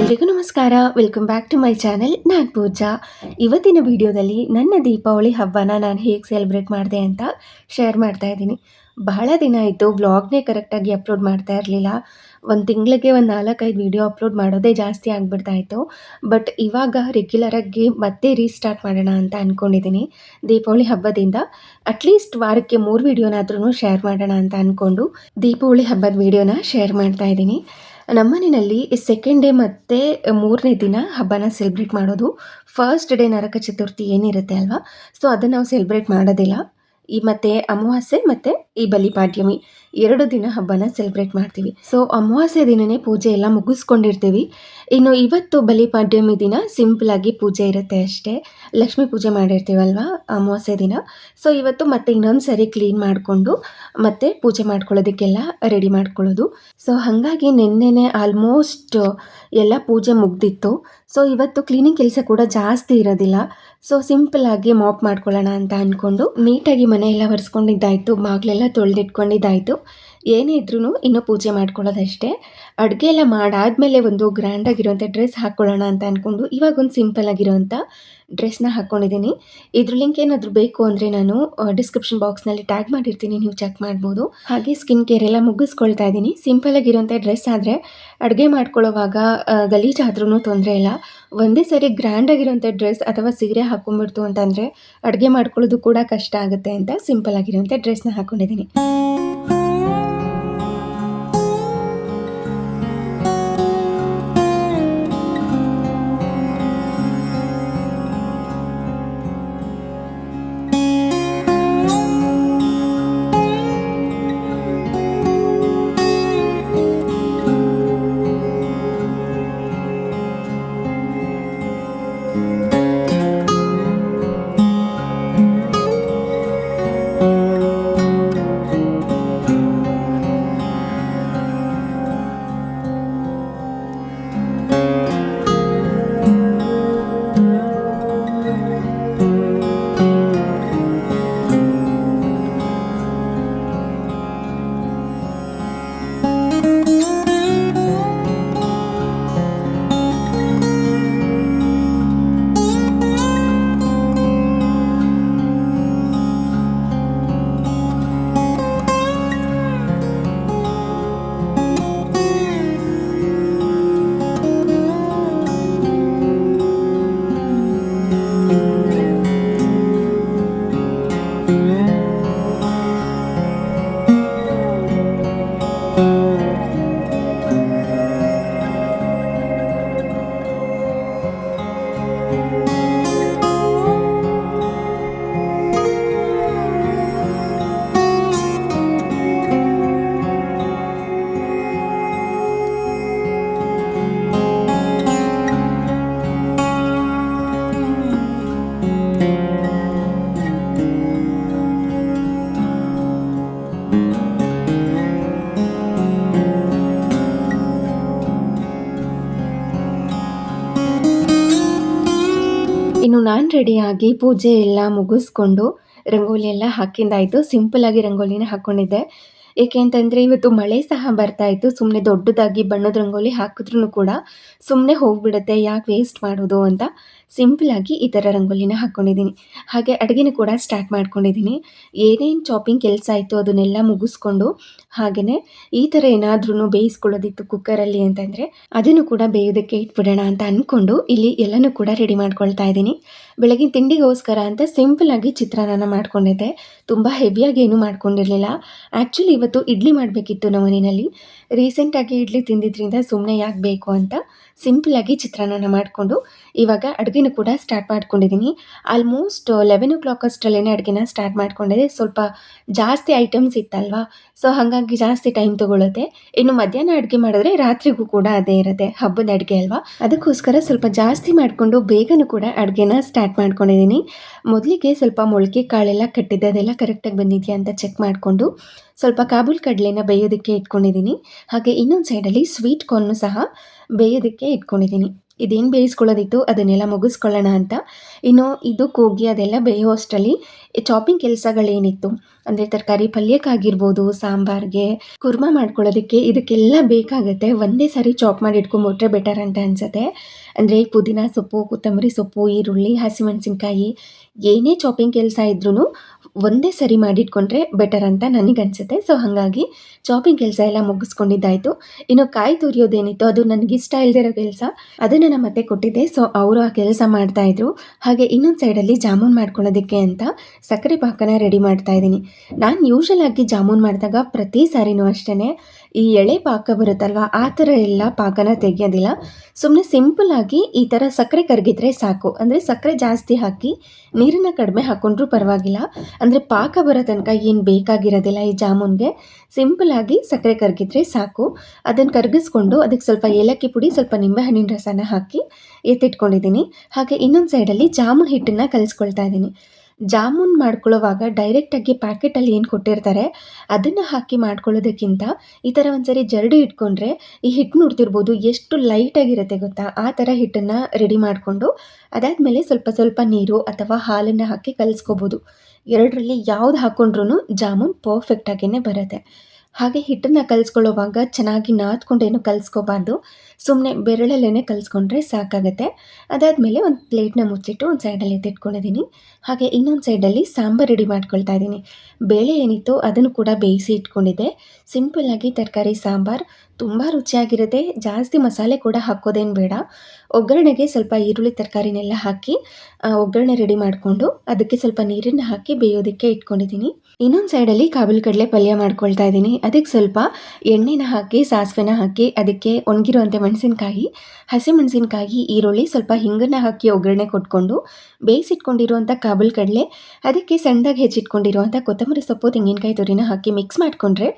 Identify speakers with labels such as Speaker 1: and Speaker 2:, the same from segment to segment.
Speaker 1: ನಮಸ್ಕಾರ. Welcome back to my channel ನಾನು ಪೂಜಾ. ಇವತ್ತಿನ ವಿಡಿಯೋದಲ್ಲಿ ನನ್ನ ದೀಪಾವಳಿ ಹಬ್ಬನ ನಾನು ಹೇಗೆ ಸೆಲೆಬ್ರೇಟ್ ಮಾಡಿದೆ ಅಂತ ಶೇರ್ ಮಾಡ್ತಾ ಇದ್ದೀನಿ. ಬಹಳ ದಿನ ಆಯಿತು ಬ್ಲಾಗ್ನೇ ಕರೆಕ್ಟಾಗಿ ಅಪ್ಲೋಡ್ ಮಾಡ್ತಾ ಇರಲಿಲ್ಲ. ಒಂದು ತಿಂಗಳಿಗೆ ಒಂದು ನಾಲ್ಕೈದು ವಿಡಿಯೋ ಅಪ್ಲೋಡ್ ಮಾಡೋದೇ ಜಾಸ್ತಿ ಆಗಿಬಿಡ್ತಾ ಇತ್ತು. ಬಟ್ ಇವಾಗ ರೆಗ್ಯುಲರಾಗಿ ಮತ್ತೆ ರೀಸ್ಟಾರ್ಟ್ ಮಾಡೋಣ ಅಂತ ಅಂದ್ಕೊಂಡಿದ್ದೀನಿ ದೀಪಾವಳಿ ಹಬ್ಬದಿಂದ ಅಟ್ಲೀಸ್ಟ್ ವಾರಕ್ಕೆ ಮೂರು ವಿಡಿಯೋನಾದ್ರೂ ಶೇರ್ ಮಾಡೋಣ ಅಂತ ಅಂದ್ಕೊಂಡು ದೀಪಾವಳಿ ಹಬ್ಬದ ವೀಡಿಯೋನ ಶೇರ್ ಮಾಡ್ತಾ ಇದ್ದೀನಿ. ನಮ್ಮನೆಯಲ್ಲಿ ಸೆಕೆಂಡ್ ಡೇ ಮತ್ತು ಮೂರನೇ ದಿನ ಹಬ್ಬನ ಸೆಲೆಬ್ರೇಟ್ ಮಾಡೋದು. ಫಸ್ಟ್ ಡೇ ನರಕ ಚತುರ್ಥಿ ಏನಿರುತ್ತೆ ಅಲ್ವಾ? ಸೊ ಅದನ್ನು ನಾವು ಸೆಲೆಬ್ರೇಟ್ ಮಾಡೋದಿಲ್ಲ. ಈ ಮತ್ತೆ ಅಮಾವಾಸ್ಯೆ ಮತ್ತು ಈ ಬಲಿಪಾಡ್ಯಮಿ ಎರಡು ದಿನ ಹಬ್ಬನ ಸೆಲೆಬ್ರೇಟ್ ಮಾಡ್ತೀವಿ. ಸೊ ಅಮಾವಾಸ್ಯೆ ದಿನನೇ ಪೂಜೆ ಎಲ್ಲ ಮುಗಿಸ್ಕೊಂಡಿರ್ತೀವಿ. ಇನ್ನು ಇವತ್ತು ಬಲಿಪಾಡ್ಯಮಿ ದಿನ ಸಿಂಪಲ್ ಆಗಿ ಪೂಜೆ ಇರುತ್ತೆ ಅಷ್ಟೇ. ಲಕ್ಷ್ಮಿ ಪೂಜೆ ಮಾಡಿರ್ತೀವಲ್ವ ಅಮಾವಾಸ್ಯೆ ದಿನ. ಸೊ ಇವತ್ತು ಮತ್ತೆ ಇನ್ನೊಂದು ಸರಿ ಕ್ಲೀನ್ ಮಾಡಿಕೊಂಡು ಮತ್ತೆ ಪೂಜೆ ಮಾಡ್ಕೊಳ್ಳೋದಕ್ಕೆಲ್ಲ ರೆಡಿ ಮಾಡ್ಕೊಳ್ಳೋದು. ಸೊ ಹಾಗಾಗಿ ನಿನ್ನೆನೆ ಆಲ್ಮೋಸ್ಟ್ ಎಲ್ಲ ಪೂಜೆ ಮುಗ್ದಿತ್ತು. ಸೊ ಇವತ್ತು ಕ್ಲೀನಿಂಗ್ ಕೆಲಸ ಕೂಡ ಜಾಸ್ತಿ ಇರೋದಿಲ್ಲ. ಸೊ ಸಿಂಪಲ್ ಆಗಿ ಮಾಪ್ ಮಾಡ್ಕೊಳ್ಳೋಣ ಅಂತ ಅಂದ್ಕೊಂಡು ನೀಟಾಗಿ ಮನೆ ಎಲ್ಲ ಒರೆಸ್ಕೊಂಡಿದ್ದಾಯಿತು. ಬಾಗಿಲೆಲ್ಲ ತೊಳೆದಿಟ್ಕೊಂಡಿದ್ದಾಯಿತು. ಏನೇ ಇದ್ರೂ ಇನ್ನೂ ಪೂಜೆ ಮಾಡ್ಕೊಳ್ಳೋದಷ್ಟೇ. ಅಡುಗೆ ಎಲ್ಲ ಮಾಡಾದಮೇಲೆ ಒಂದು ಗ್ರ್ಯಾಂಡಾಗಿರೋಂಥ ಡ್ರೆಸ್ ಹಾಕ್ಕೊಳ್ಳೋಣ ಅಂತ ಅಂದ್ಕೊಂಡು ಇವಾಗ ಒಂದು ಸಿಂಪಲ್ ಆಗಿರೋಂಥ ಡ್ರೆಸ್ನ ಹಾಕ್ಕೊಂಡಿದ್ದೀನಿ. ಇದ್ರ ಲಿಂಕ್ ಏನಾದರೂ ಬೇಕು ಅಂದರೆ ನಾನು ಡಿಸ್ಕ್ರಿಪ್ಷನ್ ಬಾಕ್ಸ್ನಲ್ಲಿ ಟ್ಯಾಗ್ ಮಾಡಿರ್ತೀನಿ, ನೀವು ಚೆಕ್ ಮಾಡ್ಬೋದು. ಹಾಗೆ ಸ್ಕಿನ್ ಕೇರ್ ಎಲ್ಲ ಮುಗಿಸ್ಕೊಳ್ತಾ ಇದ್ದೀನಿ. ಸಿಂಪಲ್ ಆಗಿರೋಂಥ ಡ್ರೆಸ್ ಆದರೆ ಅಡುಗೆ ಮಾಡ್ಕೊಳ್ಳೋವಾಗ ಗಲೀಜಾದ್ರೂ ತೊಂದರೆ ಇಲ್ಲ. ಒಂದೇ ಸರಿ ಗ್ರ್ಯಾಂಡ್ ಆಗಿರೋಂಥ ಡ್ರೆಸ್ ಅಥವಾ ಸೀರೆ ಹಾಕೊಂಡ್ಬಿಡ್ತು ಅಂತಂದರೆ ಅಡುಗೆ ಮಾಡ್ಕೊಳ್ಳೋದು ಕೂಡ ಕಷ್ಟ ಆಗುತ್ತೆ ಅಂತ ಸಿಂಪಲ್ ಆಗಿರೋಂಥ ಡ್ರೆಸ್ನ ಹಾಕ್ಕೊಂಡಿದ್ದೀನಿ ಇನ್ನು ನಾನು ರೆಡಿಯಾಗಿ ಪೂಜೆ ಎಲ್ಲ ಮುಗಿಸ್ಕೊಂಡು ರಂಗೋಲಿ ಎಲ್ಲ ಹಾಕಿಂದಾಯಿತು ಆಗಿ ರಂಗೋಲಿನ ಹಾಕ್ಕೊಂಡಿದ್ದೆ ಏಕೆ ಅಂತಂದರೆ ಇವತ್ತು ಮಳೆ ಸಹ ಬರ್ತಾ ಇತ್ತು. ಸುಮ್ಮನೆ ದೊಡ್ಡದಾಗಿ ಬಣ್ಣದ ರಂಗೋಲಿ ಹಾಕಿದ್ರೂ ಕೂಡ ಸುಮ್ಮನೆ ಹೋಗಿಬಿಡುತ್ತೆ. ಯಾಕೆ ವೇಸ್ಟ್ ಮಾಡೋದು ಅಂತ. ಸಿಂಪಲಾಗಿ ಈ ಥರ ರಂಗೋಲಿನ ಹಾಕ್ಕೊಂಡಿದ್ದೀನಿ ಹಾಗೆ ಅಡುಗೆನೂ ಕೂಡ ಸ್ಟಾರ್ಟ್ ಮಾಡ್ಕೊಂಡಿದ್ದೀನಿ. ಏನೇನು ಚಾಪಿಂಗ್ ಕೆಲಸ ಆಯಿತು ಅದನ್ನೆಲ್ಲ ಮುಗಿಸ್ಕೊಂಡು ಹಾಗೆಯೇ ಈ ಥರ ಏನಾದ್ರೂ ಬೇಯಿಸ್ಕೊಳ್ಳೋದಿತ್ತು ಕುಕ್ಕರಲ್ಲಿ ಅಂತಂದರೆ ಅದನ್ನು ಕೂಡ ಬೇಯೋದಕ್ಕೆ ಇಟ್ಬಿಡೋಣ ಅಂತ ಅಂದ್ಕೊಂಡು ಇಲ್ಲಿ ಎಲ್ಲನೂ ಕೂಡ ರೆಡಿ ಮಾಡ್ಕೊಳ್ತಾ ಇದ್ದೀನಿ. ಬೆಳಗಿನ ತಿಂಡಿಗೋಸ್ಕರ ಅಂತ ಸಿಂಪಲಾಗಿ ಚಿತ್ರಾನ್ನ ಮಾಡ್ಕೊಂಡಿದ್ದೆ. ತುಂಬ ಹೆವಿಯಾಗಿ ಏನೂ ಮಾಡ್ಕೊಂಡಿರಲಿಲ್ಲ. ಆ್ಯಕ್ಚುಲಿ ಇವತ್ತು ಇಡ್ಲಿ ಮಾಡಬೇಕಿತ್ತು ನಮ್ಮ ಮನೆಯಲ್ಲಿ. ರೀಸೆಂಟಾಗಿ ಇಡ್ಲಿ ತಿಂದಿದ್ದರಿಂದ ಸುಮ್ಮನೆ ಯಾಕೆ ಬೇಕು ಅಂತ ಸಿಂಪಲಾಗಿ ಚಿತ್ರಾನ್ನ ಮಾಡಿಕೊಂಡು ಇವಾಗ ಅಡುಗೆನ ಕೂಡ ಸ್ಟಾರ್ಟ್ ಮಾಡ್ಕೊಂಡಿದ್ದೀನಿ. ಆಲ್ಮೋಸ್ಟ್ ಲೆವೆನ್ ಓ ಕ್ಲಾಕ್ ಅಷ್ಟರಲ್ಲೇ ಅಡುಗೆನ ಸ್ಟಾರ್ಟ್ ಮಾಡ್ಕೊಂಡಿದ್ದೆ ಸ್ವಲ್ಪ ಜಾಸ್ತಿ ಐಟಮ್ಸ್ ಇತ್ತಲ್ವಾ? ಸೊ ಹಾಗಾಗಿ ಜಾಸ್ತಿ ಟೈಮ್ ತೊಗೊಳುತ್ತೆ. ಇನ್ನು ಮಧ್ಯಾಹ್ನ ಅಡುಗೆ ಮಾಡಿದ್ರೆ ರಾತ್ರಿಗೂ ಕೂಡ ಅದೇ ಇರುತ್ತೆ. ಹಬ್ಬದ ಅಡುಗೆ ಅಲ್ವಾ? ಅದಕ್ಕೋಸ್ಕರ ಸ್ವಲ್ಪ ಜಾಸ್ತಿ ಮಾಡಿಕೊಂಡು ಬೇಗನೂ ಕೂಡ ಅಡುಗೆನ ಸ್ಟಾರ್ಟ್ ಮಾಡ್ಕೊಂಡಿದ್ದೀನಿ. ಮೊದಲಿಗೆ ಸ್ವಲ್ಪ ಮೊಳಕೆ ಕಾಳೆಲ್ಲ ಕಟ್ಟಿದ್ದೆ ಅದೆಲ್ಲ ಕರೆಕ್ಟಾಗಿ ಬಂದಿದೆಯಾ ಅಂತ ಚೆಕ್ ಮಾಡಿಕೊಂಡು ಸ್ವಲ್ಪ ಕಾಬೂಲ್ ಕಡಲೆನ ಬೇಯೋದಕ್ಕೆ ಇಟ್ಕೊಂಡಿದ್ದೀನಿ. ಹಾಗೆ ಇನ್ನೊಂದು ಸೈಡಲ್ಲಿ ಸ್ವೀಟ್ ಕಾರ್ನು ಸಹ ಬೇಯೋದಕ್ಕೆ ಇಟ್ಕೊಂಡಿದ್ದೀನಿ. ಇದೇನು ಬೇಯಿಸ್ಕೊಳ್ಳೋದಿತ್ತು, ಅದನ್ನೆಲ್ಲ ಮುಗಿಸ್ಕೊಳ್ಳೋಣ ಅಂತ. ಇನ್ನು ಇದು ಕೂಗಿ ಅದೆಲ್ಲ ಬೇಯೋ ಅಷ್ಟರಲ್ಲಿ ಚಾಪಿಂಗ್ ಕೆಲಸಗಳೇನಿತ್ತು? ಅಂದರೆ ತರಕಾರಿ ಪಲ್ಯಕ್ಕಾಗಿರ್ಬೋದು, ಸಾಂಬಾರ್ಗೆ ಕುರ್ಮ ಮಾಡ್ಕೊಳ್ಳೋದಕ್ಕೆ ಇದಕ್ಕೆಲ್ಲ ಬೇಕಾಗುತ್ತೆ. ಒಂದೇ ಸಾರಿ ಚಾಪ್ ಮಾಡಿ ಇಟ್ಕೊಂಬಿಟ್ರೆ ಬೆಟರ್ ಅಂತ ಅನಿಸುತ್ತೆ. ಅಂದರೆ ಪುದೀನ ಸೊಪ್ಪು, ಕೊತ್ತಂಬರಿ ಸೊಪ್ಪು, ಈರುಳ್ಳಿ, ಹಸಿಮೆಣಸಿನ್ಕಾಯಿ ಏನೇ ಚಾಪಿಂಗ್ ಕೆಲಸ ಇದ್ರೂ ಒಂದೇ ಸರಿ ಮಾಡಿಟ್ಕೊಂಡ್ರೆ ಬೆಟರ್ ಅಂತ ನನಗನ್ಸುತ್ತೆ. ಸೊ ಹಾಗಾಗಿ ಚಾಪಿಂಗ್ ಕೆಲಸ ಎಲ್ಲ ಮುಗಿಸ್ಕೊಂಡಿದ್ದಾಯಿತು. ಇನ್ನು ಕಾಯಿ ತುರಿಯೋದೇನಿತ್ತು ಅದು ನನಗೆ ಇಷ್ಟ ಇಲ್ಲದಿರೋ ಕೆಲಸ, ಅದನ್ನು ನಮ್ಮ ಮತ್ತೆ ಕೊಟ್ಟಿದ್ದೆ. ಸೊ ಅವರು ಆ ಕೆಲಸ ಮಾಡ್ತಾಯಿದ್ರು. ಹಾಗೆ ಇನ್ನೊಂದು ಸೈಡಲ್ಲಿ ಜಾಮೂನ್ ಮಾಡ್ಕೊಳ್ಳೋದಕ್ಕೆ ಅಂತ ಸಕ್ಕರೆ ಪಾಕನ ರೆಡಿ ಮಾಡ್ತಾ ಇದ್ದೀನಿ ನಾನು ಯೂಶಲ್ ಆಗಿ ಜಾಮೂನ್ ಮಾಡಿದಾಗ ಪ್ರತಿ ಸಾರಿನೂ ಅಷ್ಟೇ ಈ ಎಳೆ ಪಾಕ ಬರುತ್ತಲ್ವ? ಆ ಥರ ಎಲ್ಲ ಪಾಕನ ತೆಗೆಯೋದಿಲ್ಲ. ಸುಮ್ಮನೆ ಸಿಂಪಲ್ ಆಗಿ ಈ ಥರ ಸಕ್ಕರೆ ಕರಗಿದ್ರೆ ಸಾಕು. ಅಂದರೆ ಸಕ್ಕರೆ ಜಾಸ್ತಿ ಹಾಕಿ ನೀರನ್ನು ಕಡಿಮೆ ಹಾಕ್ಕೊಂಡ್ರೂ ಪರವಾಗಿಲ್ಲ. ಅಂದರೆ ಪಾಕ ಬರೋ ತನಕ ಏನು ಬೇಕಾಗಿರೋದಿಲ್ಲ ಈ ಜಾಮೂನ್ಗೆ. ಸಿಂಪಲ್ ಆಗಿ ಸಕ್ಕರೆ ಕರಗಿದ್ರೆ ಸಾಕು. ಅದನ್ನು ಕರಗಿಸ್ಕೊಂಡು ಅದಕ್ಕೆ ಸ್ವಲ್ಪ ಏಲಕ್ಕಿ ಪುಡಿ, ಸ್ವಲ್ಪ ನಿಂಬೆಹಣ್ಣಿನ ರಸನ ಹಾಕಿ ಎತ್ತಿಟ್ಕೊಂಡಿದ್ದೀನಿ. ಹಾಗೆ ಇನ್ನೊಂದು ಸೈಡಲ್ಲಿ ಜಾಮೂನ್ ಹಿಟ್ಟನ್ನು ಕಲಿಸ್ಕೊಳ್ತಾ ಇದ್ದೀನಿ. ಜಾಮೂನ್ ಮಾಡ್ಕೊಳ್ಳೋವಾಗ ಡೈರೆಕ್ಟಾಗಿ ಪ್ಯಾಕೆಟಲ್ಲಿ ಏನು ಕೊಟ್ಟಿರ್ತಾರೆ, ಅದನ್ನು ಹಾಕಿ ಮಾಡ್ಕೊಳ್ಳೋದಕ್ಕಿಂತ ಈ ಥರ ಒಂದ್ಸರಿ ಜರಡಿ ಇಟ್ಕೊಂಡ್ರೆ ಈ ಹಿಟ್ಟು ನೋಡ್ತಿರ್ಬೋದು, ಎಷ್ಟು ಲೈಟಾಗಿರುತ್ತೆ ಗೊತ್ತಾ? ಆ ಥರ ಹಿಟ್ಟನ್ನು ರೆಡಿ ಮಾಡಿಕೊಂಡು ಅದಾದಮೇಲೆ ಸ್ವಲ್ಪ ಸ್ವಲ್ಪ ನೀರು ಅಥವಾ ಹಾಲನ್ನು ಹಾಕಿ ಕಲಿಸ್ಕೋಬೋದು. ಎರಡರಲ್ಲಿ ಯಾವ್ದು ಹಾಕ್ಕೊಂಡ್ರೂ ಜಾಮೂನ್ ಪರ್ಫೆಕ್ಟಾಗಿಯೇ ಬರುತ್ತೆ. ಹಾಗೆ ಹಿಟ್ಟನ್ನು ಕಲಿಸ್ಕೊಳ್ಳೋವಾಗ ಚೆನ್ನಾಗಿ ನಾದ್ಕೊಂಡೇನು ಕಲಿಸ್ಕೋಬಾರ್ದು. ಸುಮ್ಮನೆ ಬೆರಳಲ್ಲೇ ಕಲಿಸ್ಕೊಂಡ್ರೆ ಸಾಕಾಗುತ್ತೆ. ಅದಾದಮೇಲೆ ಒಂದು ಪ್ಲೇಟ್ನ ಮುಚ್ಚಿಟ್ಟು ಒಂದು ಸೈಡಲ್ಲಿ ಎತ್ತಿಟ್ಕೊಂಡಿದ್ದೀನಿ ಹಾಗೆ ಇನ್ನೊಂದು ಸೈಡಲ್ಲಿ ಸಾಂಬಾರು ರೆಡಿ ಮಾಡ್ಕೊಳ್ತಾ ಇದ್ದೀನಿ. ಬೇಳೆ ಏನಿತ್ತು ಅದನ್ನು ಕೂಡ ಬೇಯಿಸಿ ಇಟ್ಕೊಂಡಿದ್ದೆ. ಸಿಂಪಲ್ಲಾಗಿ ತರಕಾರಿ, ಸಾಂಬಾರು ತುಂಬ ರುಚಿಯಾಗಿರುತ್ತೆ. ಜಾಸ್ತಿ ಮಸಾಲೆ ಕೂಡ ಹಾಕೋದೇನು ಬೇಡ. ಒಗ್ಗರಣೆಗೆ ಸ್ವಲ್ಪ ಈರುಳ್ಳಿ ತರಕಾರಿನೆಲ್ಲ ಹಾಕಿ ಒಗ್ಗರಣೆ ರೆಡಿ ಮಾಡಿಕೊಂಡು ಅದಕ್ಕೆ ಸ್ವಲ್ಪ ನೀರನ್ನು ಹಾಕಿ ಬೇಯೋದಕ್ಕೆ ಇಟ್ಕೊಂಡಿದ್ದೀನಿ. ಇನ್ನೊಂದು ಸೈಡಲ್ಲಿ ಕಾಬಲ್ ಕಡಲೆ ಪಲ್ಯ ಮಾಡ್ಕೊಳ್ತಾ ಇದ್ದೀನಿ. ಅದಕ್ಕೆ ಸ್ವಲ್ಪ ಎಣ್ಣೆನ ಹಾಕಿ, ಸಾಸಿವೆನ ಹಾಕಿ, ಅದಕ್ಕೆ ಒಣಗಿರುವಂಥ ಮೆಣಸಿನ್ಕಾಯಿ ಹಸಿಮೆಣಸಿನಕಾಯಿ ಈರುಳ್ಳಿ, ಸ್ವಲ್ಪ ಹಿಂಗನ್ನು ಹಾಕಿ ಒಗ್ಗರಣೆ ಕೊಟ್ಕೊಂಡು ಬೇಯಿಸಿಟ್ಕೊಂಡಿರುವಂಥ ಕಾಬಲ್ ಕಡಲೆ ಅದಕ್ಕೆ ಸಣ್ಣದಾಗಿ ಹೆಚ್ಚಿಟ್ಕೊಂಡಿರುವಂಥ ಕೊತ್ತಂಬರಿ ಸೊಪ್ಪು, ತೆಂಗಿನಕಾಯಿ ತುರಿನ ಹಾಕಿ ಮಿಕ್ಸ್ ಮಾಡಿಕೊಂಡ್ರೆ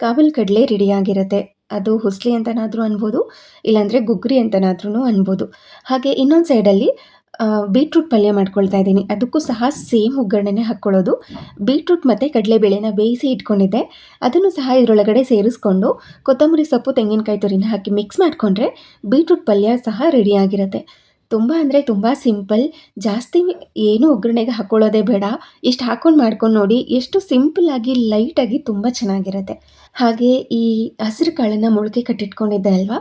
Speaker 1: ಕಾಬಲ್ ಕಡಲೆ ರೆಡಿಯಾಗಿರುತ್ತೆ ಅದು ಹುಸ್ಲಿ ಅಂತನಾದರೂ ಅನ್ಬೋದು, ಇಲ್ಲಾಂದರೆ ಗುಗ್ರಿ ಅಂತನಾದ್ರೂ ಅನ್ಬೋದು. ಹಾಗೆ ಇನ್ನೊಂದು ಸೈಡಲ್ಲಿ ಬೀಟ್ರೂಟ್ ಪಲ್ಯ ಮಾಡ್ಕೊಳ್ತಾ ಇದ್ದೀನಿ. ಅದಕ್ಕೂ ಸಹ ಸೇಮ್ ಒಗ್ಗರಣೆನೇ ಹಾಕ್ಕೊಳ್ಳೋದು. ಬೀಟ್ರೂಟ್ ಮತ್ತು ಕಡಲೆಬೇಳೆನ ಬೇಯಿಸಿ ಇಟ್ಕೊಂಡಿದ್ದೆ. ಅದನ್ನು ಸಹ ಇದರೊಳಗಡೆ ಸೇರಿಸ್ಕೊಂಡು, ಕೊತ್ತಂಬರಿ ಸೊಪ್ಪು, ತೆಂಗಿನಕಾಯಿ ತುರಿನ ಹಾಕಿ ಮಿಕ್ಸ್ ಮಾಡಿಕೊಂಡ್ರೆ ಬೀಟ್ರೂಟ್ ಪಲ್ಯ ಸಹ ರೆಡಿಯಾಗಿರುತ್ತೆ ತುಂಬ ಅಂದರೆ ತುಂಬ ಸಿಂಪಲ್. ಜಾಸ್ತಿ ಏನು ಒಗ್ಗರಣೆಗೆ ಹಾಕ್ಕೊಳ್ಳೋದೇ ಬೇಡ. ಇಷ್ಟು ಹಾಕ್ಕೊಂಡು ಮಾಡ್ಕೊಂಡು ನೋಡಿ, ಎಷ್ಟು ಸಿಂಪಲ್ಲಾಗಿ ಲೈಟಾಗಿ ತುಂಬ ಚೆನ್ನಾಗಿರುತ್ತೆ. ಹಾಗೆ ಈ ಹಸಿರು ಕಾಳನ್ನು ಮೊಳಕೆ ಕಟ್ಟಿಟ್ಕೊಂಡಿದ್ದೆ ಅಲ್ವಾ?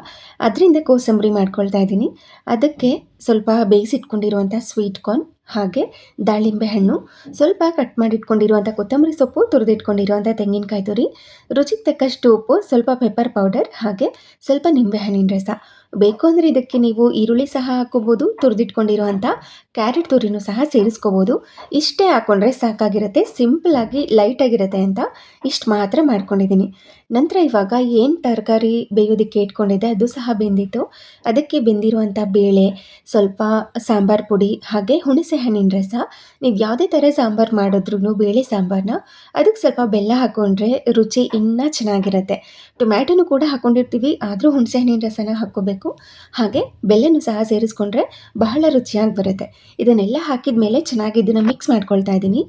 Speaker 1: ಅದರಿಂದ ಕೋಸಂಬರಿ ಮಾಡ್ಕೊಳ್ತಾ ಇದ್ದೀನಿ. ಅದಕ್ಕೆ ಸ್ವಲ್ಪ ಬೇಯಿಸಿಟ್ಕೊಂಡಿರುವಂಥ ಸ್ವೀಟ್ ಕಾರ್ನ್ ಹಾಗೆ ದಾಳಿಂಬೆ ಹಣ್ಣು, ಸ್ವಲ್ಪ ಕಟ್ ಮಾಡಿಟ್ಕೊಂಡಿರುವಂಥ ಕೊತ್ತಂಬರಿ ಸೊಪ್ಪು, ತುರಿದಿಟ್ಕೊಂಡಿರುವಂಥ ತೆಂಗಿನಕಾಯಿ ತುರಿ, ರುಚಿಗೆ ತಕ್ಕಷ್ಟು ಉಪ್ಪು, ಸ್ವಲ್ಪ ಪೆಪ್ಪರ್ ಪೌಡರ್ ಹಾಗೆ ಸ್ವಲ್ಪ ನಿಂಬೆಹಣ್ಣಿನ ರಸ. ಬೇಕು ಅಂದರೆ ಇದಕ್ಕೆ ನೀವು ಈರುಳ್ಳಿ ಸಹ ಹಾಕೋಬೋದು ತುರಿದಿಟ್ಕೊಂಡಿರುವಂಥ ಕ್ಯಾರೆಟ್ ತುರಿನೂ ಸಹ ಸೇರಿಸ್ಕೋಬೋದು. ಇಷ್ಟೇ ಹಾಕ್ಕೊಂಡ್ರೆ ಸಾಕಾಗಿರುತ್ತೆ ಸಿಂಪಲಾಗಿ ಲೈಟಾಗಿರುತ್ತೆ ಅಂತ ಇಷ್ಟು ಮಾತ್ರ ಮಾಡ್ಕೊಂಡಿದ್ದೀನಿ. ನಂತರ ಇವಾಗ ಏನು ತರಕಾರಿ ಬೇಯೋದಕ್ಕೆ ಇಟ್ಕೊಂಡಿದ್ದೆ, ಅದು ಸಹ ಬೆಂದಿತ್ತು. ಅದಕ್ಕೆ ಬೆಂದಿರುವಂಥ ಬೇಳೆ, ಸ್ವಲ್ಪ ಸಾಂಬಾರು ಪುಡಿ, ಹಾಗೆ ಹುಣಸೆ ಹಣ್ಣಿನ ರಸ. ನೀವು ಯಾವುದೇ ಥರ ಸಾಂಬಾರು ಮಾಡಿದ್ರೂ ಬೇಳೆ ಸಾಂಬಾರನ್ನ ಅದಕ್ಕೆ ಸ್ವಲ್ಪ ಬೆಲ್ಲ ಹಾಕ್ಕೊಂಡ್ರೆ ರುಚಿ ಇನ್ನೂ ಚೆನ್ನಾಗಿರುತ್ತೆ. ಟೊಮ್ಯಾಟೊನು ಕೂಡ ಹಾಕ್ಕೊಂಡಿರ್ತೀವಿ ಆದರೂ ಹುಣಸೆಹಣ್ಣಿನ ರಸನ ಹಾಕ್ಕೋಬೇಕು. ಹಾಗೆ ಬೆಲ್ಲನೂ ಸಹ ಸೇರಿಸ್ಕೊಂಡ್ರೆ ಬಹಳ ರುಚಿಯಾಗಿ ಬರುತ್ತೆ. ಇದನ್ನೆಲ್ಲ ಹಾಕಿದ ಮೇಲೆ ಚೆನ್ನಾಗಿ ಇದನ್ನು ಮಿಕ್ಸ್ ಮಾಡ್ಕೊಳ್ತಾ ಇದ್ದೀನಿ.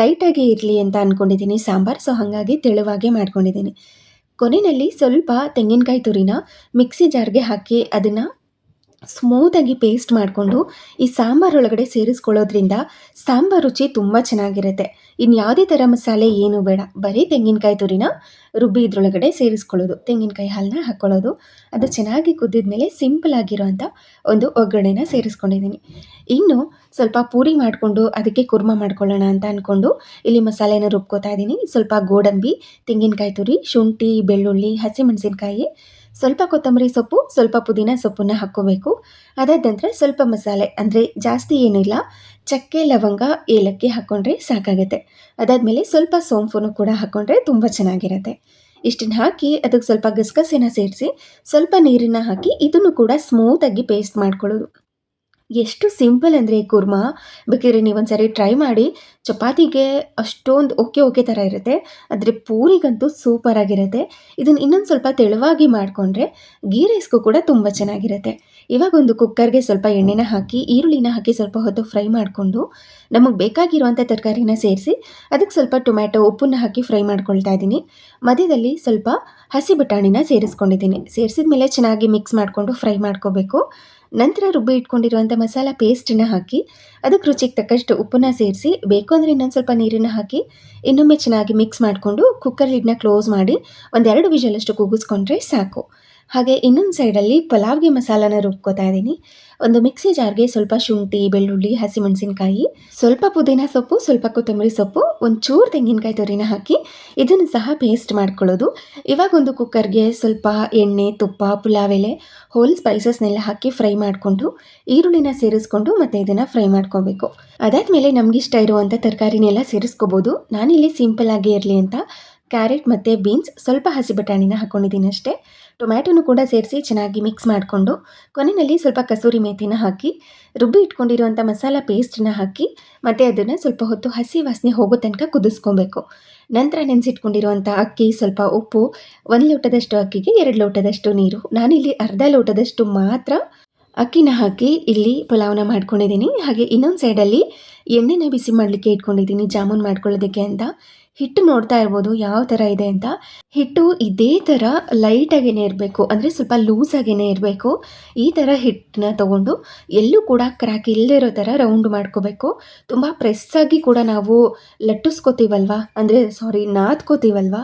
Speaker 1: ಲೈಟಾಗಿ ಇರಲಿ ಅಂತ ಅಂದ್ಕೊಂಡಿದ್ದೀನಿ ಸಾಂಬಾರು ಸೊ ಹಾಗಾಗಿ ತೆಳುವಾಗೆ ಮಾಡ್ಕೊಂಡಿದ್ದೀನಿ. ಕೊನೆಯಲ್ಲಿ ಸ್ವಲ್ಪ ತೆಂಗಿನಕಾಯಿ ತುರಿನ ಮಿಕ್ಸಿ ಜಾರ್ಗೆ ಹಾಕಿ ಅದನ್ನು ಸ್ಮೂತಾಗಿ ಪೇಸ್ಟ್ ಮಾಡಿಕೊಂಡು ಈ ಸಾಂಬಾರು ಒಳಗಡೆ ಸೇರಿಸ್ಕೊಳ್ಳೋದ್ರಿಂದ ಸಾಂಬಾರು ರುಚಿ ತುಂಬ ಚೆನ್ನಾಗಿರುತ್ತೆ. ಇನ್ನು ಯಾವುದೇ ಥರ ಮಸಾಲೆ ಏನು ಬೇಡ. ಬರೀ ತೆಂಗಿನಕಾಯಿ ತುರಿನ ರುಬ್ಬಿ ಇದ್ರೊಳಗಡೆ ಸೇರಿಸ್ಕೊಳ್ಳೋದು. ತೆಂಗಿನಕಾಯಿ ಹಾಲನ್ನ ಹಾಕ್ಕೊಳ್ಳೋದು ಅದು ಚೆನ್ನಾಗಿ ಕುದ್ದಿದ ಮೇಲೆ ಸಿಂಪಲ್ ಆಗಿರೋಂಥ ಒಂದು ಒಗ್ಗರಣೆನ ಸೇರಿಸ್ಕೊಂಡಿದ್ದೀನಿ. ಇನ್ನು ಸ್ವಲ್ಪ ಪೂರಿ ಮಾಡಿಕೊಂಡು ಅದಕ್ಕೆ ಕುರ್ಮ ಮಾಡ್ಕೊಳ್ಳೋಣ ಅಂತ ಅಂದ್ಕೊಂಡು ಇಲ್ಲಿ ಮಸಾಲೆನ ರುಬ್ಕೋತಾ ಇದ್ದೀನಿ. ಸ್ವಲ್ಪ ಗೋಡಂಬಿ, ತೆಂಗಿನಕಾಯಿ ತುರಿ, ಶುಂಠಿ, ಬೆಳ್ಳುಳ್ಳಿ, ಹಸಿಮೆಣಸಿನ್ಕಾಯಿ ಸ್ವಲ್ಪ ಕೊತ್ತಂಬರಿ ಸೊಪ್ಪು, ಸ್ವಲ್ಪ ಪುದೀನ ಸೊಪ್ಪನ್ನು ಹಾಕ್ಕೋಬೇಕು. ಅದಾದ ನಂತರ ಸ್ವಲ್ಪ ಮಸಾಲೆ, ಅಂದರೆ ಜಾಸ್ತಿ ಏನಿಲ್ಲ, ಚಕ್ಕೆ, ಲವಂಗ, ಏಲಕ್ಕಿ ಹಾಕ್ಕೊಂಡ್ರೆ ಸಾಕಾಗುತ್ತೆ. ಅದಾದಮೇಲೆ ಸ್ವಲ್ಪ ಸೋಂಪುನು ಕೂಡ ಹಾಕ್ಕೊಂಡ್ರೆ ತುಂಬ ಚೆನ್ನಾಗಿರುತ್ತೆ. ಇಷ್ಟನ್ನು ಹಾಕಿ ಅದಕ್ಕೆ ಸ್ವಲ್ಪ ಗಸಗಸೆನ ಸೇರಿಸಿ ಸ್ವಲ್ಪ ನೀರನ್ನು ಹಾಕಿ ಇದನ್ನು ಕೂಡ ಸ್ಮೂತಾಗಿ ಪೇಸ್ಟ್ ಮಾಡ್ಕೊಳ್ಳೋದು. ಎಷ್ಟು ಸಿಂಪಲ್ ಅಂದರೆ ಕುರ್ಮ? ಬೇಕಿದ್ರೆ ನೀವೊಂದು ಸರಿ ಟ್ರೈ ಮಾಡಿ. ಚಪಾತಿಗೆ ಅಷ್ಟೊಂದು ಓಕೆ ಓಕೆ ಥರ ಇರುತ್ತೆ. ಆದರೆ ಪೂರಿಗಂತೂ ಸೂಪರಾಗಿರುತ್ತೆ ಇದನ್ನು ಇನ್ನೊಂದು ಸ್ವಲ್ಪ ತೆಳುವಾಗಿ ಮಾಡಿಕೊಂಡ್ರೆ ಗೀ ರೈಸ್ಗೂ ಕೂಡ ತುಂಬ ಚೆನ್ನಾಗಿರುತ್ತೆ. ಇವಾಗ ಒಂದು ಕುಕ್ಕರ್ಗೆ ಸ್ವಲ್ಪ ಎಣ್ಣೆನ ಹಾಕಿ, ಈರುಳ್ಳಿನ ಹಾಕಿ ಸ್ವಲ್ಪ ಹೊತ್ತು ಫ್ರೈ ಮಾಡಿಕೊಂಡು, ನಮಗೆ ಬೇಕಾಗಿರುವಂಥ ತರಕಾರಿನ ಸೇರಿಸಿ ಅದಕ್ಕೆ ಸ್ವಲ್ಪ ಟೊಮ್ಯಾಟೊ, ಉಪ್ಪನ್ನ ಹಾಕಿ ಫ್ರೈ ಮಾಡ್ಕೊಳ್ತಾ ಇದ್ದೀನಿ ಮಧ್ಯದಲ್ಲಿ ಸ್ವಲ್ಪ ಹಸಿ ಬಟಾಣಿನ ಸೇರಿಸ್ಕೊಂಡಿದ್ದೀನಿ ಸೇರಿಸಿದ ಮೇಲೆ ಚೆನ್ನಾಗಿ ಮಿಕ್ಸ್ ಮಾಡಿಕೊಂಡು ಫ್ರೈ ಮಾಡ್ಕೋಬೇಕು. ನಂತರ ರುಬ್ಬಿ ಇಟ್ಕೊಂಡಿರುವಂಥ ಮಸಾಲ ಪೇಸ್ಟನ್ನು ಹಾಕಿ, ಅದಕ್ಕೆ ರುಚಿಗೆ ತಕ್ಕಷ್ಟು ಉಪ್ಪನ್ನ ಸೇರಿಸಿ, ಬೇಕು ಅಂದರೆ ಇನ್ನೊಂದು ಸ್ವಲ್ಪ ನೀರನ್ನು ಹಾಕಿ, ಇನ್ನೊಮ್ಮೆ ಚೆನ್ನಾಗಿ ಮಿಕ್ಸ್ ಮಾಡಿಕೊಂಡು ಕುಕ್ಕರ್ ಲಿಡ್ನ ಕ್ಲೋಸ್ ಮಾಡಿ ಒಂದೆರಡು ವಿಷಲಷ್ಟು ಕೂಗಿಸ್ಕೊಂಡ್ರೆ ಸಾಕು. ಹಾಗೆ ಇನ್ನೊಂದು ಸೈಡಲ್ಲಿ ಪಲಾವ್ಗೆ ಮಸಾಲಾನ ರುಬ್ಕೋತಾ ಇದ್ದೀನಿ. ಒಂದು ಮಿಕ್ಸಿ ಜಾರ್ಗೆ ಸ್ವಲ್ಪ ಶುಂಠಿ, ಬೆಳ್ಳುಳ್ಳಿ, ಹಸಿಮೆಣಸಿನಕಾಯಿ, ಸ್ವಲ್ಪ ಪುದೀನ ಸೊಪ್ಪು, ಸ್ವಲ್ಪ ಕೊತ್ತಂಬರಿ ಸೊಪ್ಪು ಒಂದು ಚೂರು ತೆಂಗಿನಕಾಯಿ ತುರಿನ ಹಾಕಿ ಇದನ್ನು ಸಹ ಪೇಸ್ಟ್ ಮಾಡ್ಕೊಳ್ಳೋದು. ಇವಾಗ ಒಂದು ಕುಕ್ಕರ್ಗೆ ಸ್ವಲ್ಪ ಎಣ್ಣೆ, ತುಪ್ಪ, ಪುಲಾವ್ ಎಲೆ ಹೋಲ್ ಸ್ಪೈಸಸ್ನೆಲ್ಲ ಹಾಕಿ ಫ್ರೈ ಮಾಡಿಕೊಂಡು ಈರುಳ್ಳಿನ ಸೇರಿಸ್ಕೊಂಡು ಮತ್ತು ಇದನ್ನು ಫ್ರೈ ಮಾಡ್ಕೋಬೇಕು. ಅದಾದಮೇಲೆ ನಮಗಿಷ್ಟ ಇರುವಂಥ ತರಕಾರಿನೆಲ್ಲ ಸೇರಿಸ್ಕೋಬೋದು. ನಾನಿಲ್ಲಿ ಸಿಂಪಲ್ ಆಗಿ ಇರಲಿ ಅಂತ ಕ್ಯಾರೆಟ್ ಮತ್ತು ಬೀನ್ಸ್ ಸ್ವಲ್ಪ ಹಸಿ ಬಟಾಣಿನ ಹಾಕ್ಕೊಂಡಿದ್ದೀನಿ ಅಷ್ಟೇ. ಟೊಮ್ಯಾಟೊನು ಕೂಡ ಸೇರಿಸಿ ಚೆನ್ನಾಗಿ ಮಿಕ್ಸ್ ಮಾಡಿಕೊಂಡು, ಕೊನೆಯಲ್ಲಿ ಸ್ವಲ್ಪ ಕಸೂರಿ ಮೇಥಿನ ಹಾಕಿ, ರುಬ್ಬಿ ಇಟ್ಕೊಂಡಿರುವಂಥ ಮಸಾಲ ಪೇಸ್ಟನ್ನ ಹಾಕಿ, ಮತ್ತು ಅದನ್ನು ಸ್ವಲ್ಪ ಹೊತ್ತು ಹಸಿ ವಾಸನೆ ಹೋಗೋ ತನಕ ಕುದಿಸ್ಕೊಬೇಕು. ನಂತರ ನೆನೆಸಿಟ್ಕೊಂಡಿರುವಂಥ ಅಕ್ಕಿ, ಸ್ವಲ್ಪ ಉಪ್ಪು, ಒಂದು ಲೋಟದಷ್ಟು ಅಕ್ಕಿಗೆ ಎರಡು ಲೋಟದಷ್ಟು ನೀರು. ನಾನಿಲ್ಲಿ ಅರ್ಧ ಲೋಟದಷ್ಟು ಮಾತ್ರ ಅಕ್ಕಿನ ಹಾಕಿ ಇಲ್ಲಿ ಪಲಾವ್ನ ಮಾಡ್ಕೊಂಡಿದ್ದೀನಿ. ಹಾಗೆ ಇನ್ನೊಂದು ಸೈಡಲ್ಲಿ ಎಣ್ಣೆನ ಬಿಸಿ ಮಾಡಲಿಕ್ಕೆ ಇಟ್ಕೊಂಡಿದ್ದೀನಿ ಜಾಮೂನ್ ಮಾಡ್ಕೊಳ್ಳೋದಕ್ಕೆ ಅಂತ. ಹಿಟ್ಟು ನೋಡ್ತಾ ಇರ್ಬೋದು, ಯಾವ ಥರ ಇದೆ ಅಂತ. ಹಿಟ್ಟು ಇದೇ ಥರ ಲೈಟಾಗೇ ಇರಬೇಕು, ಅಂದರೆ ಸ್ವಲ್ಪ ಲೂಸಾಗೇ ಇರಬೇಕು. ಈ ಥರ ಹಿಟ್ಟನ್ನ ತೊಗೊಂಡು ಎಲ್ಲೂ ಕೂಡ ಕ್ರ್ಯಾಕ್ ಇಲ್ಲದಿರೋ ಇರೋ ಥರ ರೌಂಡ್ ಮಾಡ್ಕೋಬೇಕು. ತುಂಬ ಆಗಿ ಕೂಡ ನಾವು ಲಟ್ಟಿಸ್ಕೋತೀವಲ್ವ? ಅಂದರೆ ಸಾರಿ ನಾದ್ಕೋತೀವಲ್ವ?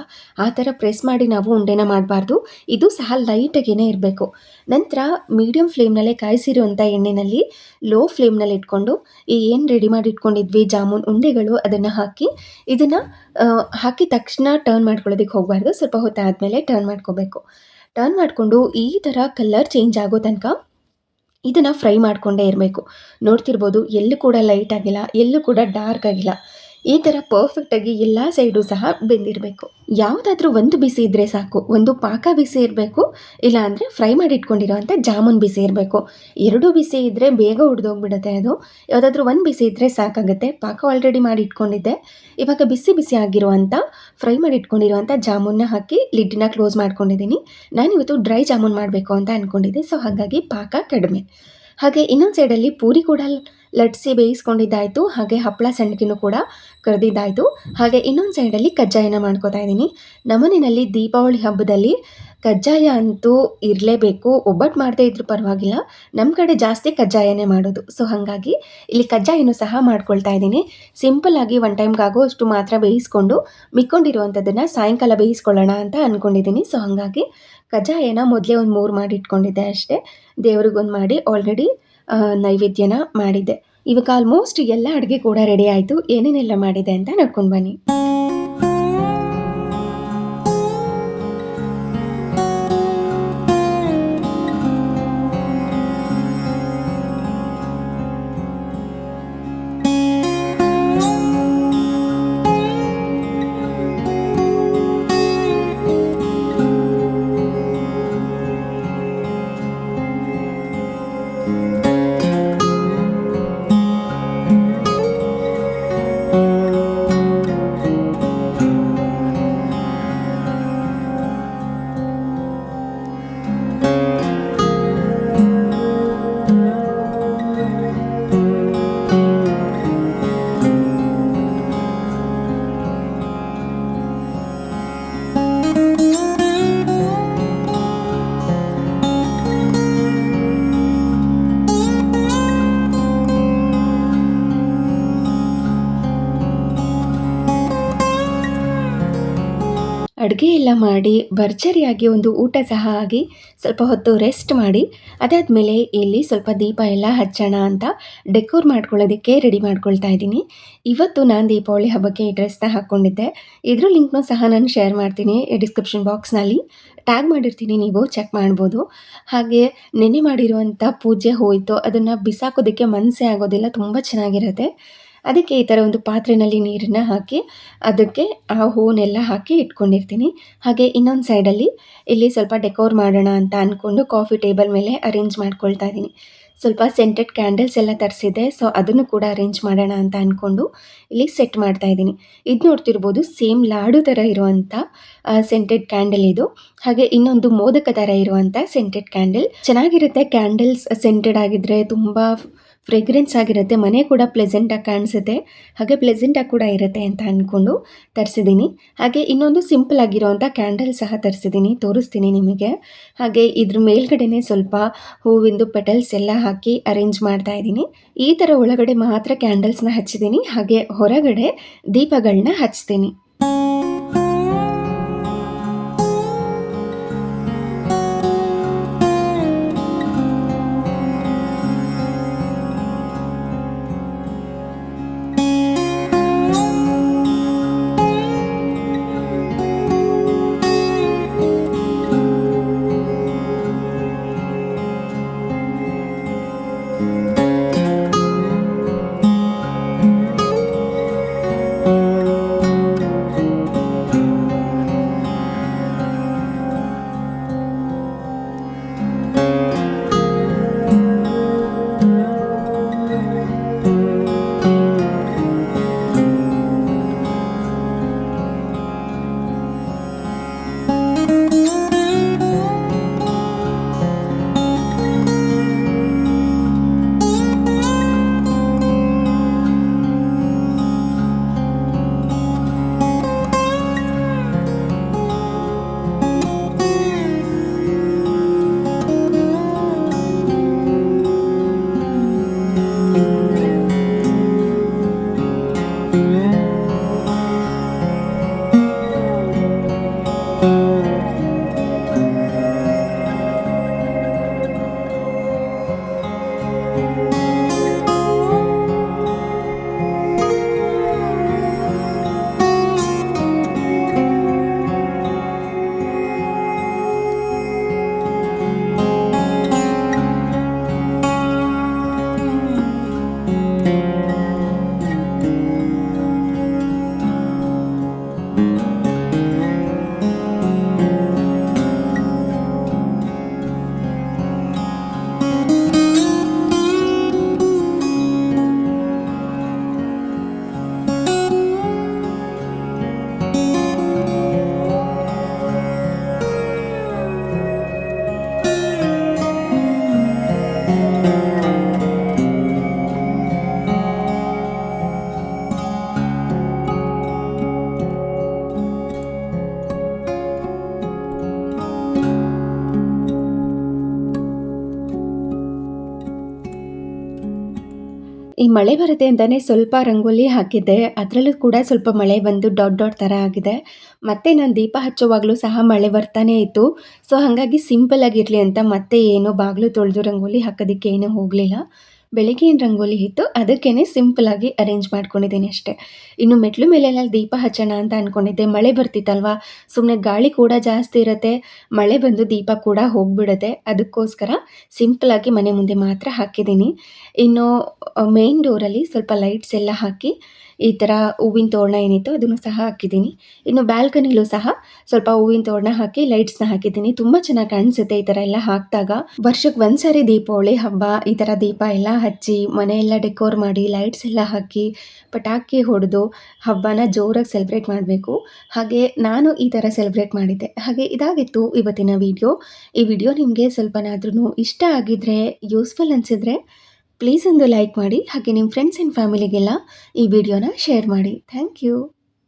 Speaker 1: ಆ ಥರ ಪ್ರೆಸ್ ಮಾಡಿ ನಾವು ಉಂಡೆನ ಮಾಡಬಾರ್ದು. ಇದು ಸಹ ಲೈಟಾಗೇ ಇರಬೇಕು. ನಂತರ ಮೀಡಿಯಮ್ ಫ್ಲೇಮ್ನಲ್ಲೇ ಕಾಯಿಸಿರುವಂಥ ಎಣ್ಣೆಯಲ್ಲಿ ಲೋ ಫ್ಲೇಮ್ನಲ್ಲಿ ಇಟ್ಕೊಂಡು ಈ ಏನು ರೆಡಿ ಮಾಡಿ ಇಟ್ಕೊಂಡಿದ್ವಿ ಜಾಮೂನ್ ಉಂಡೆಗಳು ಅದನ್ನು ಹಾಕಿ, ಇದನ್ನು ಹಾಕಿದ ತಕ್ಷಣ ಟರ್ನ್ ಮಾಡ್ಕೊಳ್ಳೋದಕ್ಕೆ ಹೋಗಬಾರ್ದು. ಸ್ವಲ್ಪ ಹೊತ್ತಾದಮೇಲೆ ಟರ್ನ್ ಮಾಡ್ಕೋಬೇಕು. ಟರ್ನ್ ಮಾಡಿಕೊಂಡು ಈ ಥರ ಕಲರ್ ಚೇಂಜ್ ಆಗೋ ತನಕ ಇದನ್ನು ಫ್ರೈ ಮಾಡಿಕೊಂಡೇ ಇರಬೇಕು. ನೋಡ್ತಿರ್ಬೋದು, ಎಲ್ಲೂ ಕೂಡ ಲೈಟ್ ಆಗಿಲ್ಲ, ಎಲ್ಲೂ ಕೂಡ ಡಾರ್ಕ್ ಆಗಿಲ್ಲ. ಈ ಥರ ಪರ್ಫೆಕ್ಟಾಗಿ ಎಲ್ಲ ಸೈಡು ಸಹ ಬೆಂದಿರಬೇಕು. ಯಾವುದಾದ್ರೂ ಒಂದು ಬಿಸಿ ಇದ್ದರೆ ಸಾಕು, ಒಂದು ಪಾಕ ಬಿಸಿ ಇರಬೇಕು, ಇಲ್ಲ ಅಂದರೆ ಫ್ರೈ ಮಾಡಿ ಇಟ್ಕೊಂಡಿರೋವಂಥ ಜಾಮೂನ್ ಬಿಸಿ ಇರಬೇಕು. ಎರಡೂ ಬಿಸಿ ಇದ್ದರೆ ಬೇಗ ಹುಡ್ದೋಗ್ಬಿಡುತ್ತೆ ಅದು. ಯಾವುದಾದ್ರೂ ಒಂದು ಬಿಸಿ ಇದ್ದರೆ ಸಾಕಾಗುತ್ತೆ. ಪಾಕ ಆಲ್ರೆಡಿ ಮಾಡಿ ಇಟ್ಕೊಂಡಿದ್ದೆ ಇವಾಗ ಬಿಸಿ ಬಿಸಿ ಆಗಿರುವಂಥ ಫ್ರೈ ಮಾಡಿ ಇಟ್ಕೊಂಡಿರುವಂಥ ಜಾಮೂನ್ನ ಹಾಕಿ ಲಿಡ್ಡಿನ ಕ್ಲೋಸ್ ಮಾಡ್ಕೊಂಡಿದ್ದೀನಿ. ನಾನಿವತ್ತು ಡ್ರೈ ಜಾಮೂನ್ ಮಾಡಬೇಕು ಅಂತ ಅಂದ್ಕೊಂಡಿದ್ದೆ ಸೊ ಹಾಗಾಗಿ ಪಾಕ ಕಡಿಮೆ. ಹಾಗೆ ಇನ್ನೊಂದು ಸೈಡಲ್ಲಿ ಪೂರಿ ಕೂಡ ಲಟ್ಸಿ ಬೇಯಿಸ್ಕೊಂಡಿದ್ದಾಯಿತು. ಹಾಗೆ ಹಪ್ಪಳ ಸಂಡಿಗೆನೂ ಕೂಡ ಕರೆದಿದ್ದಾಯಿತು. ಹಾಗೆ ಇನ್ನೊಂದು ಸೈಡಲ್ಲಿ ಕಜ್ಜಾಯನ ಮಾಡ್ಕೋತಾ ಇದ್ದೀನಿ. ನಮ್ಮನೆಯಲ್ಲಿ ದೀಪಾವಳಿ ಹಬ್ಬದಲ್ಲಿ ಕಜ್ಜಾಯ ಅಂತೂ ಇರಲೇಬೇಕು. ಒಬ್ಬಟ್ಟು ಮಾಡದೇ ಇದ್ರೂ ಪರವಾಗಿಲ್ಲ. ನಮ್ಮ ಕಡೆ ಜಾಸ್ತಿ ಕಜ್ಜಾಯನೇ ಮಾಡೋದು. ಸೊ ಹಾಗಾಗಿ ಇಲ್ಲಿ ಕಜ್ಜಾಯನೂ ಸಹ ಮಾಡ್ಕೊಳ್ತಾ ಇದ್ದೀನಿ. ಆಗಿ ಒನ್ ಟೈಮ್ಗಾಗೋ ಅಷ್ಟು ಮಾತ್ರ ಬೇಯಿಸ್ಕೊಂಡು ಮಿಕ್ಕೊಂಡಿರುವಂಥದ್ದನ್ನು ಸಾಯಂಕಾಲ ಬೇಯಿಸ್ಕೊಳ್ಳೋಣ ಅಂತ ಅಂದ್ಕೊಂಡಿದ್ದೀನಿ ಸೊ ಹಾಗಾಗಿ ಕಜ್ಜಾಯನ ಮೊದಲೇ ಒಂದು ಮೂರು ಮಾಡಿ ಇಟ್ಕೊಂಡಿದ್ದೆ ಅಷ್ಟೇ. ದೇವ್ರಿಗೊಂದು ಮಾಡಿ ಆಲ್ರೆಡಿ ನೈವೇದ್ಯನ ಮಾಡಿದ್ದೆ. ಇವಾಗ ಆಲ್ಮೋಸ್ಟ್ ಎಲ್ಲ ಅಡುಗೆ ಕೂಡ ರೆಡಿ ಆಯಿತು. ಏನೇನೆಲ್ಲ ಮಾಡಿದೆ ಅಂತ ನೋಡ್ಕೊಂಡು ಬನ್ನಿ. ಅಡುಗೆ ಎಲ್ಲ ಮಾಡಿ, ಭರ್ಜರಿಯಾಗಿ ಒಂದು ಊಟ ಸಹ ಆಗಿ ಸ್ವಲ್ಪ ಹೊತ್ತು ರೆಸ್ಟ್ ಮಾಡಿ, ಅದಾದಮೇಲೆ ಇಲ್ಲಿ ಸ್ವಲ್ಪ ದೀಪ ಎಲ್ಲ ಹಚ್ಚೋಣ ಅಂತ ಡೆಕೋರ್ ಮಾಡ್ಕೊಳ್ಳೋದಕ್ಕೆ ರೆಡಿ ಮಾಡ್ಕೊಳ್ತಾ ಇದ್ದೀನಿ. ಇವತ್ತು ನಾನು ದೀಪಾವಳಿ ಹಬ್ಬಕ್ಕೆ ಈ ಡ್ರೆಸ್ನ ಹಾಕ್ಕೊಂಡಿದ್ದೆ. ಇದ್ರ ಲಿಂಕ್ನೂ ಸಹ ನಾನು ಶೇರ್ ಮಾಡ್ತೀನಿ ಡಿಸ್ಕ್ರಿಪ್ಷನ್ ಬಾಕ್ಸ್ನಲ್ಲಿ ಟ್ಯಾಗ್ ಮಾಡಿರ್ತೀನಿ ನೀವು ಚೆಕ್ ಮಾಡ್ಬೋದು. ಹಾಗೆ ನೆನೆ ಮಾಡಿರುವಂಥ ಪೂಜೆ ಹೋಯಿತು, ಅದನ್ನು ಬಿಸಾಕೋದಕ್ಕೆ ಮನಸ್ಸೇ ಆಗೋದಿಲ್ಲ, ತುಂಬ ಚೆನ್ನಾಗಿರುತ್ತೆ. ಅದಕ್ಕೆ ಈ ಥರ ಒಂದು ಪಾತ್ರೆಯಲ್ಲಿ ನೀರನ್ನು ಹಾಕಿ, ಅದಕ್ಕೆ ಆ ಹೂವನ್ನೆಲ್ಲ ಹಾಕಿ ಇಟ್ಕೊಂಡಿರ್ತೀನಿ. ಹಾಗೆ ಇನ್ನೊಂದು ಸೈಡಲ್ಲಿ ಇಲ್ಲಿ ಸ್ವಲ್ಪ ಡೆಕೋರ್ ಮಾಡೋಣ ಅಂತ ಅಂದ್ಕೊಂಡು ಕಾಫಿ ಟೇಬಲ್ ಮೇಲೆ ಅರೇಂಜ್ ಮಾಡ್ಕೊಳ್ತಾ ಇದ್ದೀನಿ. ಸ್ವಲ್ಪ ಸೆಂಟೆಡ್ ಕ್ಯಾಂಡಲ್ಸ್ ಎಲ್ಲ ತರಿಸಿದೆ, ಸೊ ಅದನ್ನು ಕೂಡ ಅರೇಂಜ್ ಮಾಡೋಣ ಅಂತ ಅಂದ್ಕೊಂಡು ಇಲ್ಲಿ ಸೆಟ್ ಮಾಡ್ತಾ ಇದ್ದೀನಿ. ಇದು ನೋಡ್ತಿರ್ಬೋದು ಸೇಮ್ ಲಾಡು ಥರ ಇರುವಂಥ ಸೆಂಟೆಡ್ ಕ್ಯಾಂಡಲ್ ಇದು. ಹಾಗೆ ಇನ್ನೊಂದು ಮೋದಕ ಥರ ಇರುವಂಥ ಸೆಂಟೆಡ್ ಕ್ಯಾಂಡಲ್. ಚೆನ್ನಾಗಿರುತ್ತೆ ಕ್ಯಾಂಡಲ್ಸ್ ಸೆಂಟೆಡ್ ಆಗಿದ್ರೆ ತುಂಬ ಫ್ರೇಗ್ರೆನ್ಸ್ ಆಗಿರುತ್ತೆ, ಮನೆ ಕೂಡ ಪ್ಲೆಸೆಂಟಾಗಿ ಕಾಣಿಸುತ್ತೆ. ಹಾಗೆ ಪ್ಲೆಸೆಂಟಾಗಿ ಕೂಡ ಇರುತ್ತೆ ಅಂತ ಅಂದ್ಕೊಂಡು ತರಿಸಿದ್ದೀನಿ. ಹಾಗೆ ಇನ್ನೊಂದು ಸಿಂಪಲ್ ಆಗಿರೋವಂಥ ಕ್ಯಾಂಡಲ್ ಸಹ ತರಿಸಿದ್ದೀನಿ, ತೋರಿಸ್ತೀನಿ ನಿಮಗೆ. ಹಾಗೆ ಇದ್ರ ಮೇಲ್ಗಡೆನೇ ಸ್ವಲ್ಪ ಹೂವಿಂದು ಪೆಟಲ್ಸ್ ಎಲ್ಲ ಹಾಕಿ ಅರೇಂಜ್ ಮಾಡ್ತಾ ಇದ್ದೀನಿ. ಈ ಥರ ಒಳಗಡೆ ಮಾತ್ರ ಕ್ಯಾಂಡಲ್ಸ್ನ ಹಚ್ಚಿದ್ದೀನಿ, ಹಾಗೆ ಹೊರಗಡೆ ದೀಪಗಳನ್ನ ಹಚ್ತೀನಿ. ಈ ಮಳೆ ಬರುತ್ತೆ ಅಂತಲೇ ಸ್ವಲ್ಪ ರಂಗೋಲಿ ಹಾಕಿದ್ದೆ. ಅದರಲ್ಲೂ ಕೂಡ ಸ್ವಲ್ಪ ಮಳೆ ಬಂದು ಡಾಟ್ ಡಾಟ್ ಥರ ಆಗಿದೆ. ಮತ್ತೆ ನಾನು ದೀಪ ಹಚ್ಚುವಾಗಲೂ ಸಹ ಮಳೆ ಬರ್ತಾನೆ ಇತ್ತು. ಸೊ ಹಾಗಾಗಿ ಸಿಂಪಲ್ ಆಗಿರಲಿ ಅಂತ ಮತ್ತೆ ಏನು ಬಾಗಿಲು ತೊಳೆದು ರಂಗೋಲಿ ಹಾಕೋದಕ್ಕೆ ಏನೂ ಹೋಗಲಿಲ್ಲ. ಬೆಳಿಗ್ಗೆ ಏನು ರಂಗೋಲಿ ಇತ್ತು ಅದಕ್ಕೇ ಸಿಂಪಲಾಗಿ ಅರೇಂಜ್ ಮಾಡ್ಕೊಂಡಿದ್ದೀನಿ ಅಷ್ಟೇ. ಇನ್ನು ಮೆಟ್ಲು ಮೇಲೆಲ್ಲ ದೀಪ ಹಚ್ಚೋಣ ಅಂತ ಅಂದ್ಕೊಂಡಿದ್ದೆ ಮಳೆ ಬರ್ತಿತ್ತಲ್ವ? ಸುಮ್ಮನೆ ಗಾಳಿ ಕೂಡ ಜಾಸ್ತಿ ಇರುತ್ತೆ. ಮಳೆ ಬಂದು ದೀಪ ಕೂಡ ಹೋಗಿಬಿಡುತ್ತೆ. ಅದಕ್ಕೋಸ್ಕರ ಸಿಂಪಲಾಗಿ ಮನೆ ಮುಂದೆ ಮಾತ್ರ ಹಾಕಿದ್ದೀನಿ. ಇನ್ನು ಮೇನ್ ಡೋರಲ್ಲಿ ಸ್ವಲ್ಪ ಲೈಟ್ಸ್ ಎಲ್ಲ ಹಾಕಿ ಈ ಥರ ಹೂವಿನ ತೋರಣ ಏನಿತ್ತು ಅದನ್ನು ಸಹ ಹಾಕಿದ್ದೀನಿ. ಇನ್ನು ಬ್ಯಾಲ್ಕನಿಲೂ ಸಹ ಸ್ವಲ್ಪ ಹೂವಿನ ತೋರಣ ಹಾಕಿ ಲೈಟ್ಸ್ನ ಹಾಕಿದ್ದೀನಿ. ತುಂಬ ಚೆನ್ನಾಗಿ ಕಾಣಿಸುತ್ತೆ ಈ ಥರ ಎಲ್ಲ ಹಾಕಿದಾಗ. ವರ್ಷಕ್ಕೆ ಒಂದ್ಸರಿ ದೀಪಾವಳಿ ಹಬ್ಬ, ಈ ಥರ ದೀಪ ಎಲ್ಲ ಹಚ್ಚಿ ಮನೆಯೆಲ್ಲ ಡೆಕೋರ್ ಮಾಡಿ, ಲೈಟ್ಸ್ ಎಲ್ಲ ಹಾಕಿ, ಪಟಾಕಿ ಹೊಡೆದು ಹಬ್ಬನ ಜೋರಾಗಿ ಸೆಲೆಬ್ರೇಟ್ ಮಾಡಬೇಕು. ಹಾಗೆ ನಾನು ಈ ಥರ ಸೆಲೆಬ್ರೇಟ್ ಮಾಡಿದ್ದೆ. ಹಾಗೆ ಇದಾಗಿತ್ತು ಇವತ್ತಿನ ವಿಡಿಯೋ. ಈ ವಿಡಿಯೋ ನಿಮಗೆ ಸ್ವಲ್ಪನಾದ್ರೂ ಇಷ್ಟ ಆಗಿದ್ರೆ, ಯೂಸ್ಫುಲ್ ಅನಿಸಿದ್ರೆ ಪ್ಲೀಸ್ ಒಂದು ಲೈಕ್ ಮಾಡಿ, ಹಾಗೆ ನಿಮ್ಮ ಫ್ರೆಂಡ್ಸ್ ಆ್ಯಂಡ್ ಫ್ಯಾಮಿಲಿಗೆಲ್ಲ ಈ ವಿಡಿಯೋನ ಶೇರ್ ಮಾಡಿ. Thank you